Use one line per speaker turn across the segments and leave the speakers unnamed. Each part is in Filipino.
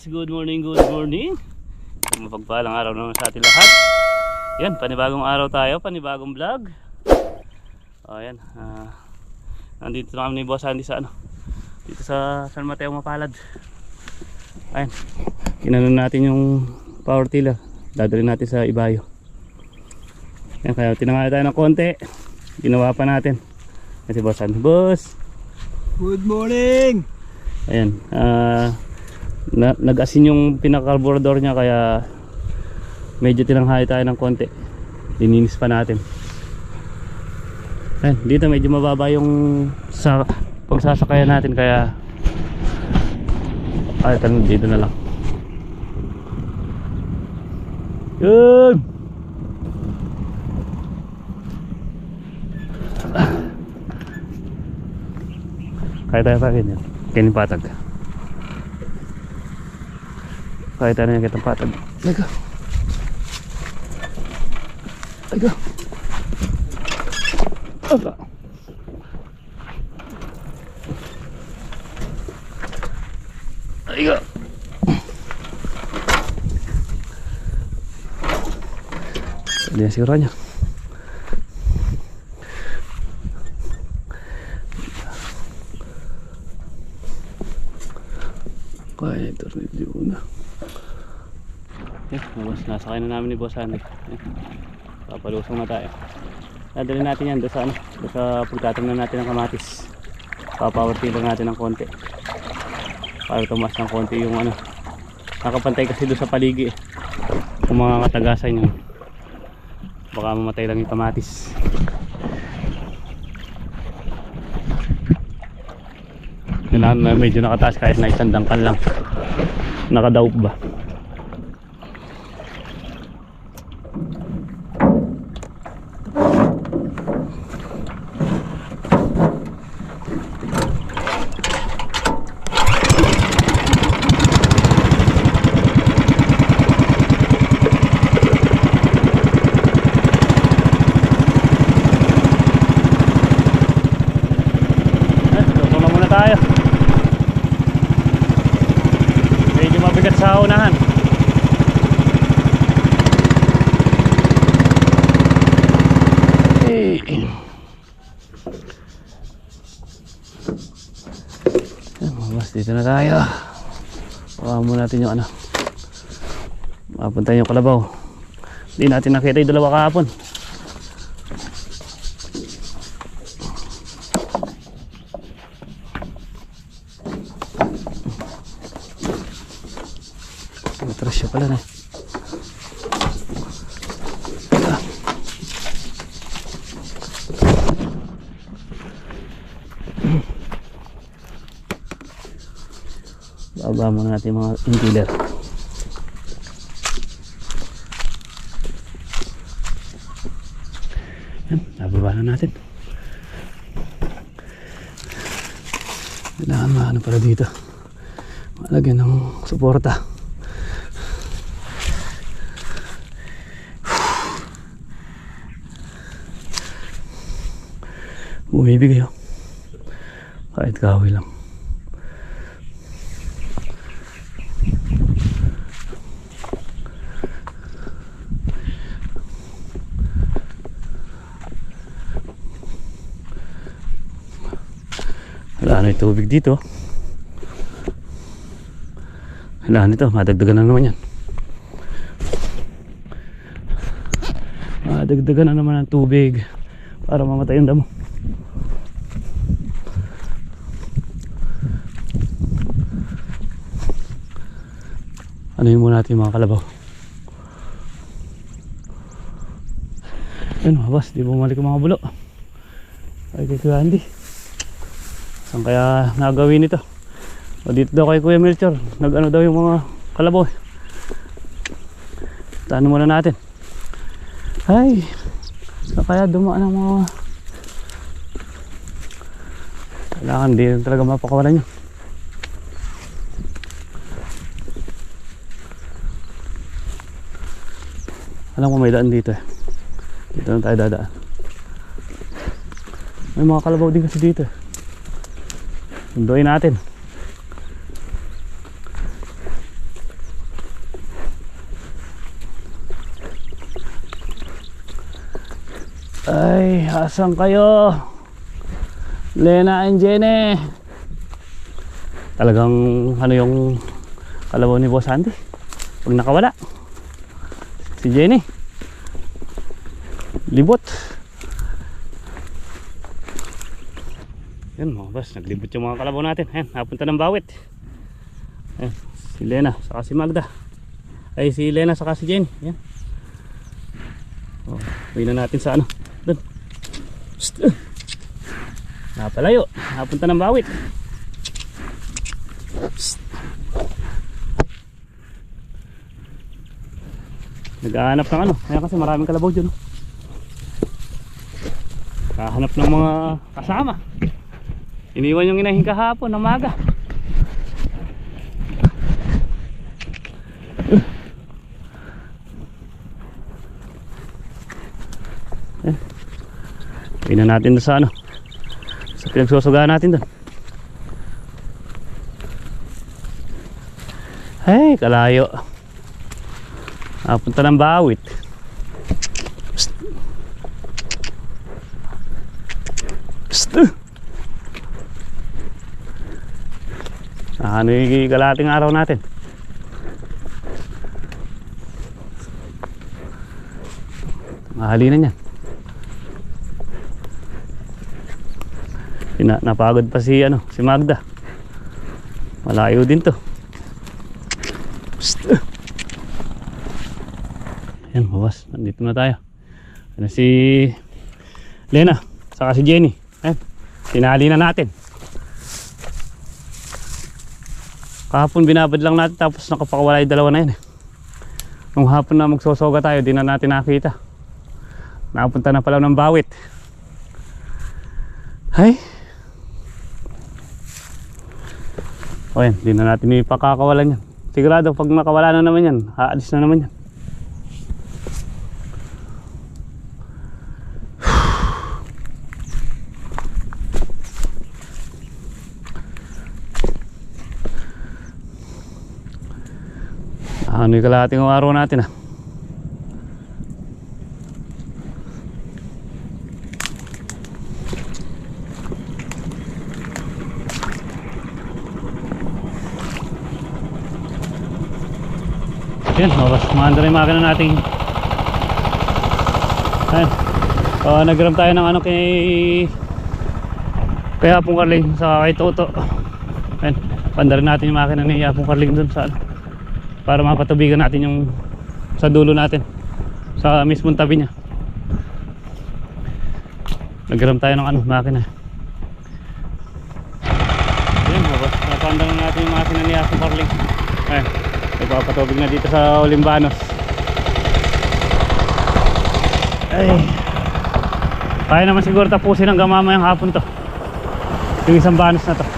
boss, good morning, good morning. Mapagpalang araw naman sa ating lahat. Yan, panibagong araw tayo, panibagong vlog. O yan, ah, nandito na kami ni Boss Andy sa ano, dito sa San Mateo Mapalad. Ayan, kinanon natin yung power tiller. Dadalhin natin sa Ibayo. Yan, kaya tinangali tayo ng konti. Ginawa pa natin. Yan si Boss Andy. Boss!
Good morning!
Ayan, ah na, nag-asin yung pinaka-carburetor niya kaya medyo tinanghali tayo ng konti. Lininis pa natin. Ayan, dito medyo mababa yung sa pagsasakayan natin kaya ay tanong dito na lang. Yun! Kaya tayo pa ganyan. Kainin patag. Kaya tayo na kitang patag. Lega. Lega. Aba. Lega. Hindi na siguro niya. Kaya ito review na. Yan, labas. Nasakay na namin ni Boss Andy. Yan. Papalusong na tayo. Dadalhin natin yan doon sa ano, doon sa pagtatam na natin ng kamatis. Papawarti lang natin ng konti. Para tumas ng konti yung ano. Nakapantay kasi doon sa paligi eh. Kung mga katagasan yun. Baka mamatay lang yung kamatis. Kailangan medyo nakataas kahit na isang dangkal lang. Nakadaop ba? Eh, Lusong na muna tayo. Medyo mabigat sa unahan. Eh. Mas dito na tayo. Baka mo natin yung ano. Mapunta yung kalabaw. Hindi natin nakita yung dalawa kahapon. Matras siya pala na. eh. Baba muna natin mga inhaler. Yan, nababa na natin. Kailangan maano para dito. Malagyan ng suporta. Bumibigay oh. Kahit kahoy lang. Tubig dito. Wala nito, madagdagan na naman yan. Madagdagan na naman ang tubig para mamatay yung damo. Ano yun muna natin mga kalabaw. Yun, mabas, di bumalik ang mga bulo. Ay, kay Kuya Andy. Saan kaya nagawin ito? O dito daw kay Kuya Melchor. Nag-ano daw yung mga kalabaw. Tano muna natin. Ay, saan kaya dumaan ang mga... Kailangan di talaga mapakawalan yun. Alam ko may daan dito eh. Dito na tayo dadaan. May mga kalabaw din kasi dito. eh sunduin natin. Ay asan kayo? Lena and Jenny talagang ano yung kalabaw ni Boss Andy? Pag nakawala si Jenny libot. Yan mga boss, naglibot yung mga kalabaw natin. Ayan, napunta ng bawit. Ayan, si Lena, saka si Magda. Ay, si Lena, saka si Jenny. Ayan. Oh, uwi na natin sa ano. Doon. Psst, uh. Napalayo. Napunta ng bawit. Psst. Naghahanap ng ano. Kaya kasi maraming kalabaw dyan. Kahanap ng mga kasama. Iniwan yung inahin kahapon ng maga. Tingnan natin doon sa ano. Sa pinagsusugaan natin doon. Hey, kalayo. Napunta ng bawit. Psst. Psst. Ano yung kalating araw natin? Mahalinan yan. Pina, napagod pa si ano, si Magda. Malayo din to. Yan, bawas. Nandito na tayo. Ano si Lena, saka si Jenny. Ayan, tinali na natin. Kahapon binabad lang natin tapos nakapakawala yung dalawa na yun. eh. Nung hapon na magsosoga tayo, di na natin nakita. Napunta na pala ng bawit. Ay, O yan, di na natin ipakakawalan yan. Sigurado pag makawala na naman yan, aalis na naman yan. Ano yung kalahating araw natin ah. Yan, oras. Maanda na yung makina natin. Ayan. Uh, nagram tayo ng ano kay kay Hapong Carling sa kay Toto. Ayan. Panda rin natin yung makina ni Hapong Carling dun sa ano. Para mapatubigan natin yung sa dulo natin. Sa mismong tabi niya. Nagram tayo ng ano, makina. Ayan, oras. Napanda na natin yung makina ni Hapong Carling. Ayan. Nagpapatubig na dito sa Olimbanos. Ay. Kaya naman siguro tapusin ang gamama yung hapon to. Yung isang banos na to.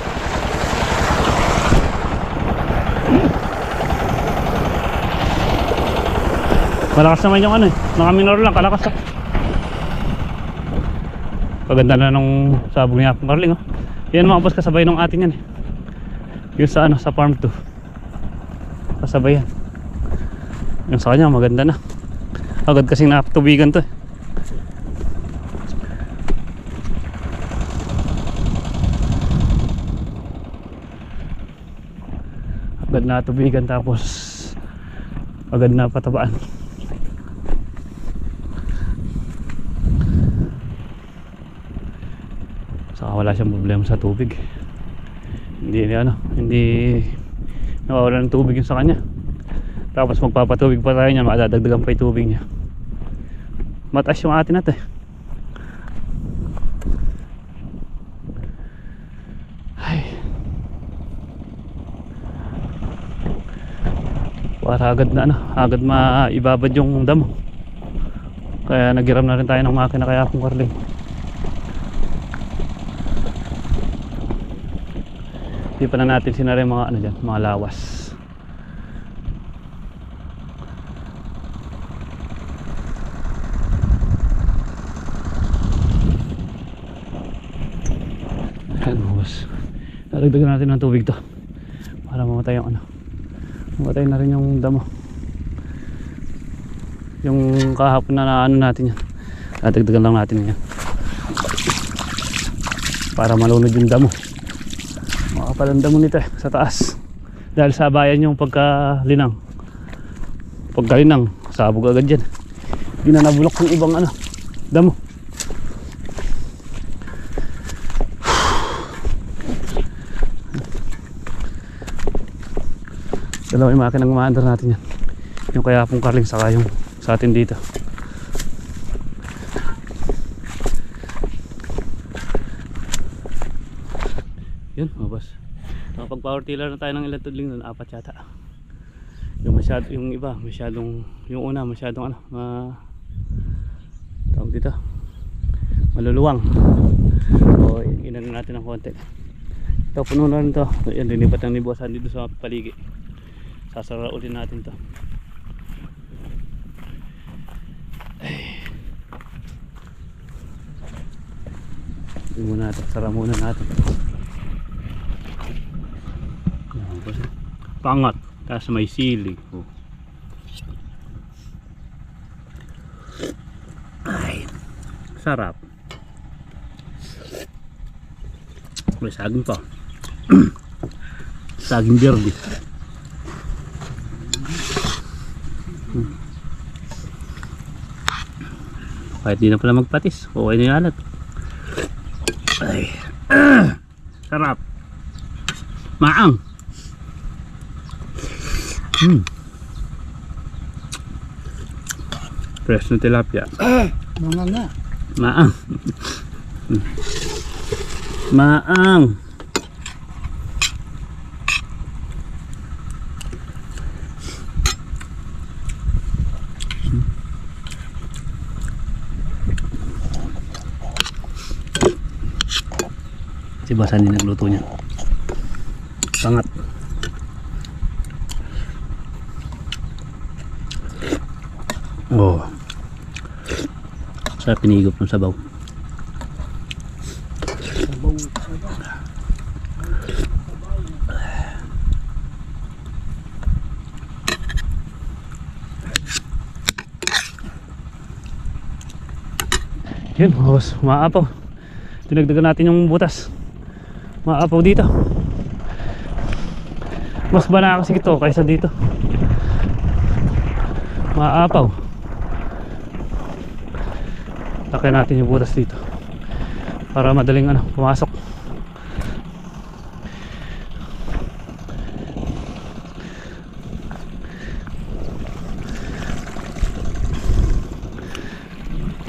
Malakas naman yung ano eh. Mga minor lang, kalakas ah. Paganda na nung sabog niya Hapon Carling oh. Yan mga kasabay nung atin yan eh. Yung sa ano, sa farm 2 kasabay yan yung sa kanya maganda na agad kasing napatubigan to eh. agad na tubigan tapos agad na patabaan saka wala siyang problema sa tubig. Hindi ano hindi nawawala ng tubig yung sa kanya. Tapos magpapatubig pa tayo niya madadagdagan pa yung tubig niya. Mataas yung atin natin ay. Para agad na ano agad maibabad yung damo. Kaya nagiram na rin tayo ng makina kaya akong karling Hindi pa na natin sinara mga ano dyan, mga lawas. Ayan mga boss. Daragdagan natin ng tubig to. Para mamatay yung ano. Mamatay na rin yung damo. Yung kahapon na ano natin yan. Dadagdagan lang natin yan. Para malunod yung damo. Makapalang damo nito sa taas. Dahil sa bayan yung pagkalinang. Pagkalinang, sabog agad yan. Hindi na yung ibang ano, damo. Dalawa yung makina umaandar natin yan. Yung kaya pong karling saka yung sa atin dito. Yun, mga boss. Nakapag power tiller na tayo ng ilang tudling nun, apat yata. Yung masyado, yung iba, masyadong, yung una, masyadong ano, ma, tawag dito, maluluwang. O, inan natin ng konti. Ito, puno na rin to. Yan, linipat ng ni boss dito sa paligi. Sasara ulit natin to. Hindi muna natin, sara muna natin. Boss. Pangat, tapos may sili. Oh. Ay, sarap. May saging pa. saging verde. Kahit di na pala magpatis, okay na yung alat. Ay. Sarap. Maang. Hmm. Fresh na tilapia.
Mga nga.
Maang. Maang. Si Basan din nagluto niya. Pangat. Oh. Sa pinigop ng sabaw.
Sabaw. Sabaw.
Yun, boss, maapaw. Dinagdagan natin yung butas. Maapaw dito. Mas bana kasi ito kaysa dito. Maapaw. Laki natin yung butas dito. Para madaling ano, pumasok.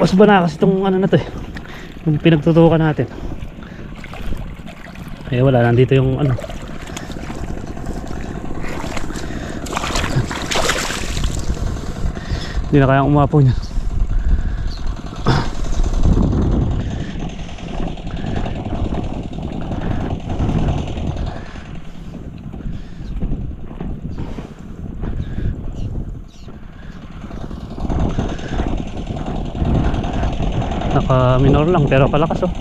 Mas bana kasi itong ano na to eh. Yung pinagtutukan natin. Eh wala, nandito yung ano. Hindi na kayang umapaw niya. Naka minor lang pero palakas oh.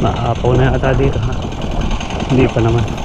Maapaw na yata dito ha. Hindi pa naman.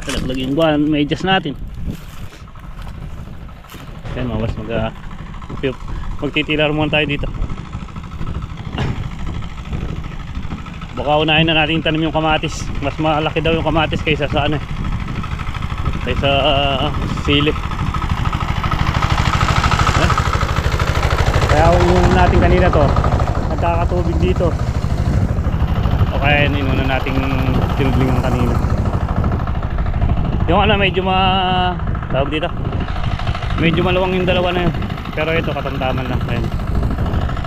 Talaglag yung buwan, may adjust natin. Yan, mawas mag uh, Magtitilar muna tayo dito. Baka unahin na natin tanim yung kamatis. Mas malaki daw yung kamatis kaysa sa ano eh. Kaysa uh, sili. Eh? Kaya kung natin kanina to, nagkakatubig dito. O kaya inuna nating tinudlingan kanina. Yung ano medyo ma tawag dito. Medyo maluwang yung dalawa na yun. Pero ito katamtaman lang ayun.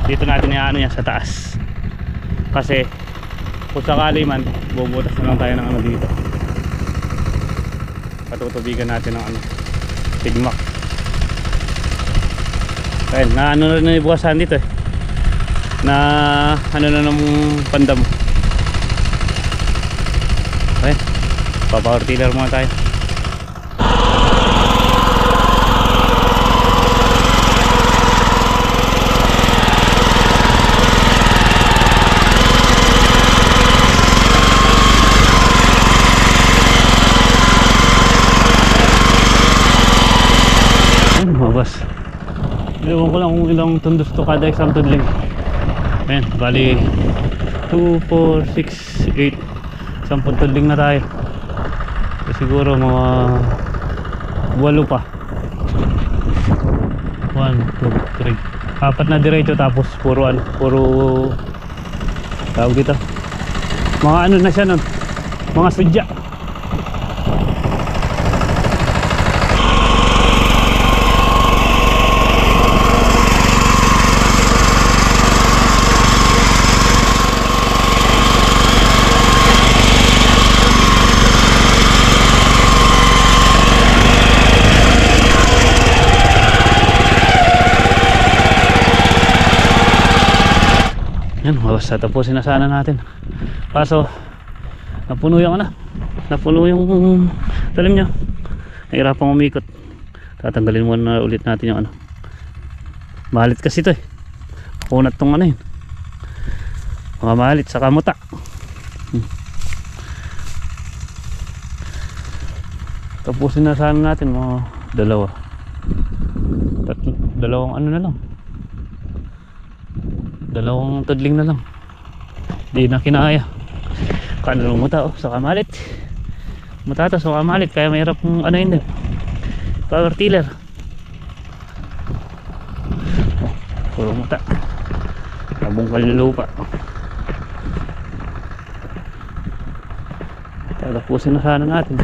Dito natin iaano yan sa taas. Kasi kung sakali man, bubutas na lang tayo ng ano dito. Patutubigan natin ng ano, tigmak. Ayun, na ano na na ibukasan dito eh. Na ano na ng pandam. Ayun, pa-power tiller muna tayo. Ayun, mga boss. Ewan ko lang kung ilang tundos to kada isang tudling. Ayan, bali 2, 4, 6, 8 Sampung tudling na tayo. So, Siguro mga 8 pa. 1, 2, 3 Apat na diretso tapos puro ano Puro Tawag dito. Mga ano na siya nun? Mga sudya Yan, mawas tapusin na sana natin. Kaso, napuno yung ano, napuno yung talim niya. Nahirapang umikot. Tatanggalin muna ulit natin yung ano. Mahalit kasi ito eh. Kunat tong ano yun. Mga mahalit sa kamuta. Hmm. Tapusin na sana natin mga dalawa. Tatlo, dalawang ano na lang dalawang tudling na lang. Di na kinaya. Kanulong mo tao sa kamalit. Matata sa kamalit kaya mahirap kung ano yun din power tiller. Puro muta. Labong kalulupa tatapusin na sana natin.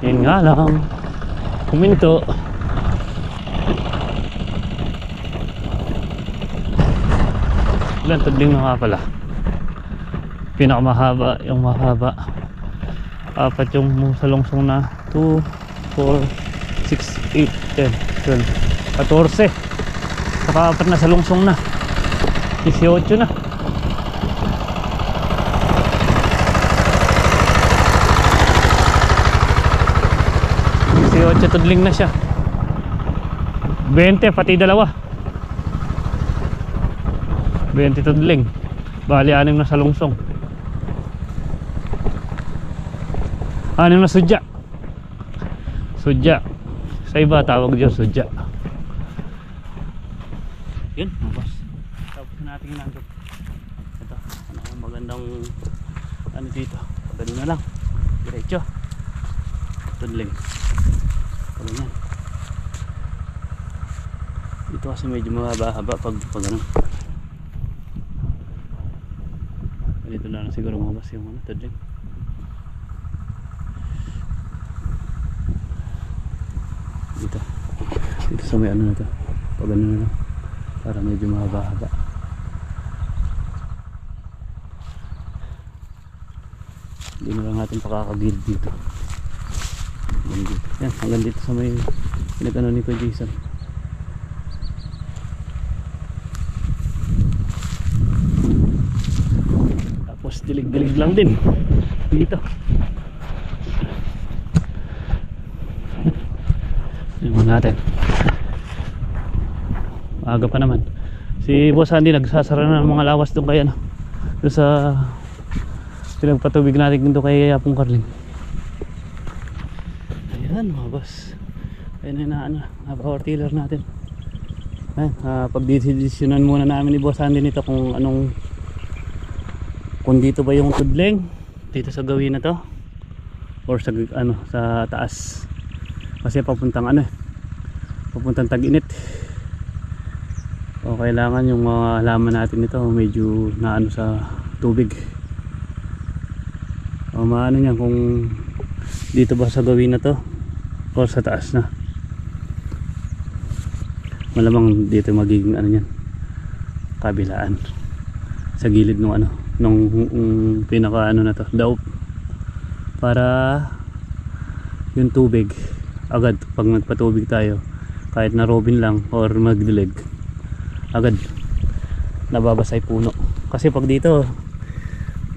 Yun nga lang. Kuminto ilan tudling na nga pala. Pinakamahaba yung mahaba. Apat yung sa lungsong na 2, 4, 6, 8, 10, 12 14 saka apat na sa lungsong na. 18 na. Siya tudling na siya. 20 pati dalawa 20 tudling bali anim na sa lungsong anim na sudya. Sudya. Sa iba tawag dyan sudya. Yun boss. Tapos na natin nandun. Ito ano ang magandang ano dito. Pagano na lang. Diretso. Tudling pag ganyan dito kasi medyo mahaba-haba pag pag ano dito na lang siguro mga boss yung ano, tudling dito. Dito sa may ano na to. Pag ano na lang. Para medyo mahaba-haba. Hindi na lang natin pakakagilid dito hanggang dito. Yan hanggang dito sa may pinag-ano ni Kuya Jason tapos dilig-dilig lang din. Dito. Yun natin. Maaga pa naman. Si Boss Andy nagsasara na ng mga lawas doon kay ano doon sa pinagpatubig natin doon kay Apong Carling ayan mga boss. Ayun na ano power tiller natin. Ayun, uh, pagdidesisyonan muna namin ni Boss Andy nito kung anong kung dito ba yung tudling dito sa gawin na to or sa ano sa taas. Kasi papuntang ano eh papuntang tag-init. O kailangan yung mga halaman natin nito medyo naano sa tubig. O maano niyan kung dito ba sa gawin na to o sa taas na. Malamang dito magiging ano yan kabilaan. Sa gilid ng ano nung um, pinaka ano na to daw para yung tubig agad pag nagpatubig tayo kahit na robin lang or magdilig agad nababasay puno. Kasi pag dito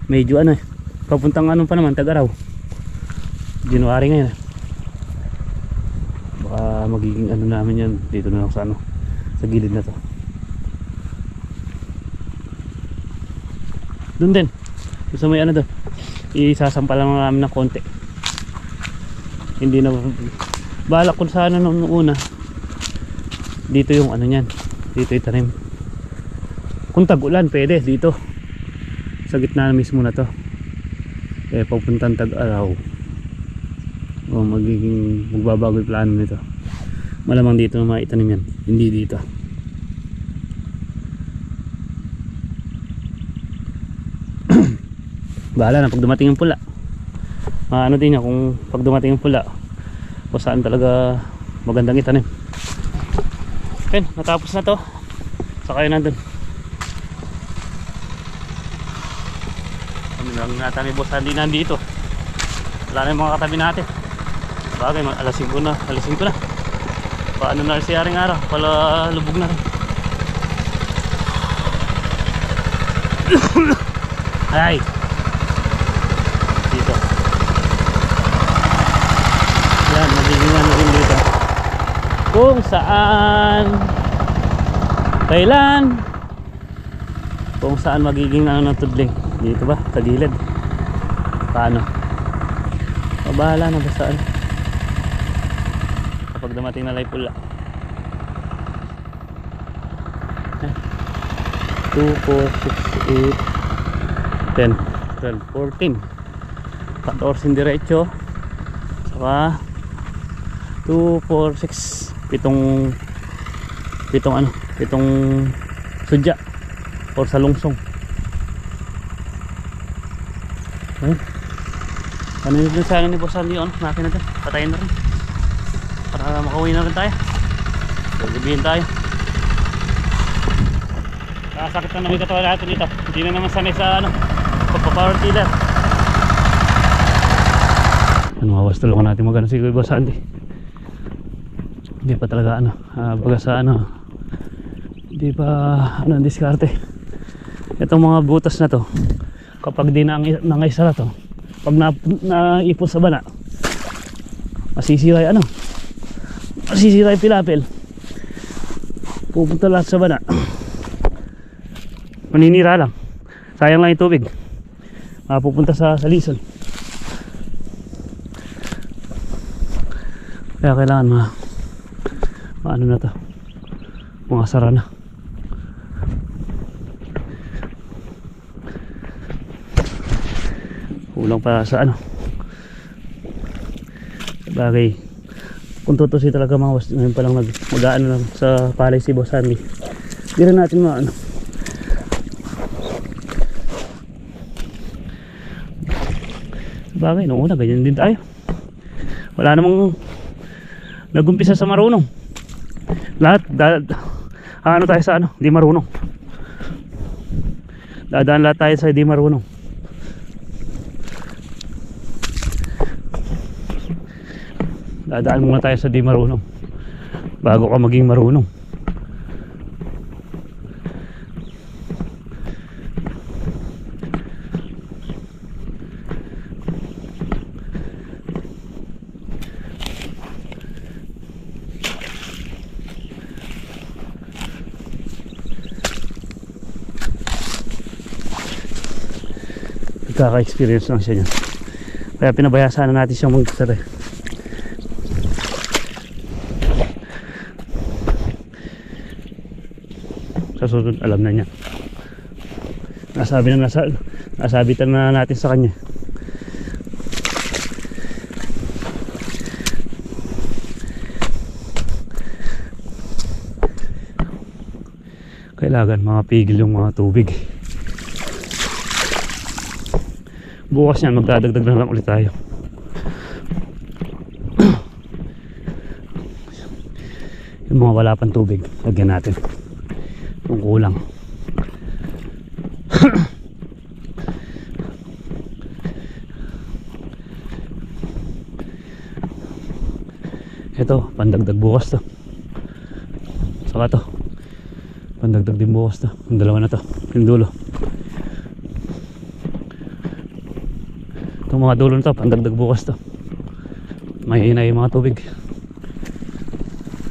medyo ano eh papuntang ano pa naman tagaraw. January ngayon eh. baka magiging ano namin yan dito na lang sa ano sa gilid na to Doon din. Sa may ano doon. Isasampa lang namin ng konti. Hindi na balak kung sana nung una. Dito yung ano niyan. Dito itanim. Kung tag-ulan pwede dito. Sa gitna mismo na to. Eh papuntang tag-araw. O magiging magbabago yung plano nito. Malamang dito na maitanim yan. Hindi dito. Bahala na pag dumating yung pula. Ano din niya kung pag dumating yung pula kung saan talaga magandang itanim. Okay natapos na to. Saka yun nandun. Kami lang nata ni boss hindi nandito. Wala na yung mga katabi natin. Bagay alas 5 na alas 5 na. Paano na si Aring Araw? Pala lubog na rin. Ay dito yan magiging ano rin dito kung saan kailan kung saan magiging ano ng tudling dito ba? Sa gilid. Paano? O bahala na basta ano? Kapag dumating na pula 2, 4, 6, 8 10, 12, 14 14 diretso. Saka 2, 4, 6 pitong pitong ano pitong sudya or salungsong ayun ano yung sana ni Boss Andy on natin natin patayin na rin para makauwi na rin tayo gabihin tayo Nakasakit na naman yung katawan natin dito. Hindi na naman sanay sa ano, pagpa-power tiller. Ano, awas tulungan natin magano si Boss Andy. Hindi pa talaga ano, ah, baga sa ano, hindi pa ano, diskarte. Itong mga butas na to, kapag di na to, pag na, naipos sa bana, masisira ano, masisira yung pilapil. Pupunta lahat sa bana maninira lang sayang lang yung tubig mapupunta sa salisol kaya kailangan ma maano na to? Mga sara na. Kulang pa sa ano. Bagay. Kung tutusin talaga mga was ngayon pa lang nag mag-aano lang sa palay si Boss Andy. Hindi rin natin maano. Bagay nung una ganyan din tayo. Wala namang nagumpisa sa marunong lahat da, ano tayo sa ano? Di marunong. Dadaan lahat tayo sa di marunong. Dadaan muna tayo sa di marunong bago ka maging marunong Nagkaka-experience lang siya niyan. Kaya pinabayasaan na natin siyang magtara. alam na niya. Nasabi na nasa, nasabitan na natin sa kanya. Kailangan mga pigil yung mga tubig. Bukas yan, magdadagdag na lang ulit tayo. yung mga wala pang tubig, lagyan natin. Kung kulang. Ito, pandagdag bukas to. Saka to. Pandagdag din bukas to. Yung dalawa na to. Yung dulo. Itong mga dulo na to, pandagdag bukas to. Mahina yung mga tubig.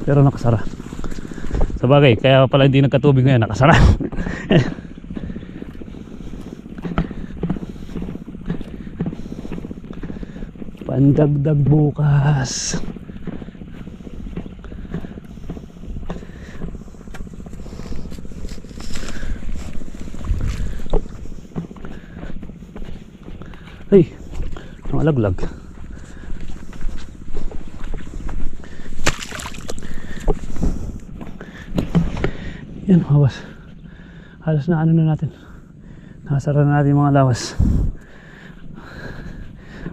Pero nakasara. Sa bagay, kaya pala hindi nagkatubig ngayon, nakasara. Pandagdag bukas. Ay, nakalaglag. Yan, hawas. Halos na ano na natin. Nakasara na natin mga lawas.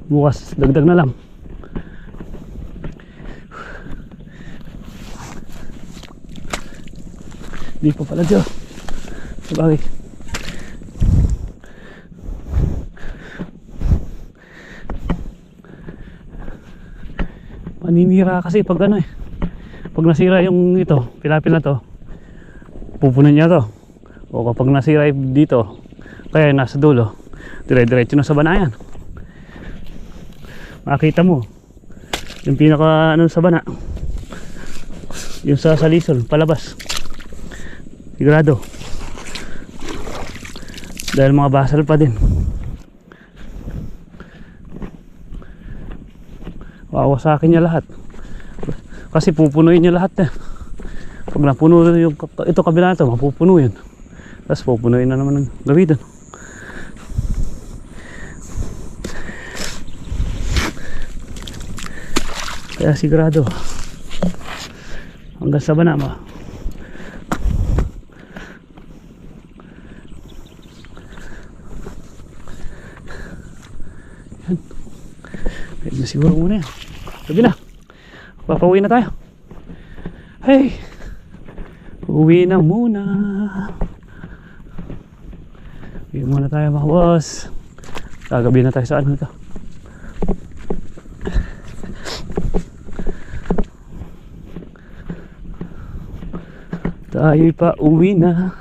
Bukas, dagdag na lang. Di pa pala dyan. Sabagay. Paninira kasi pag ano eh. Pag nasira yung ito, pilapil na to, pupunan niya to. O kapag nasira dito, kaya nasa dulo, dire-diretso na sa banayan. Makita mo, yung pinaka ano sa bana, yung sa salisol, palabas. Sigurado. Dahil mga basal pa din. Wawasakin niya lahat. Kasi pupunuin niya lahat eh. Pag napuno yung ito kabila ito, mapupuno yun. Tapos pupunuin na naman ng gawin doon. Kaya sigurado. Hanggang sa banama. Yan. Pwede na siguro muna yan. Sabi na. Papauwi na tayo. Hey! Uwi na muna. Uwi muna tayo mga boss. Gagabi na tayo sa ano ito. Tayo'y pa uwi na.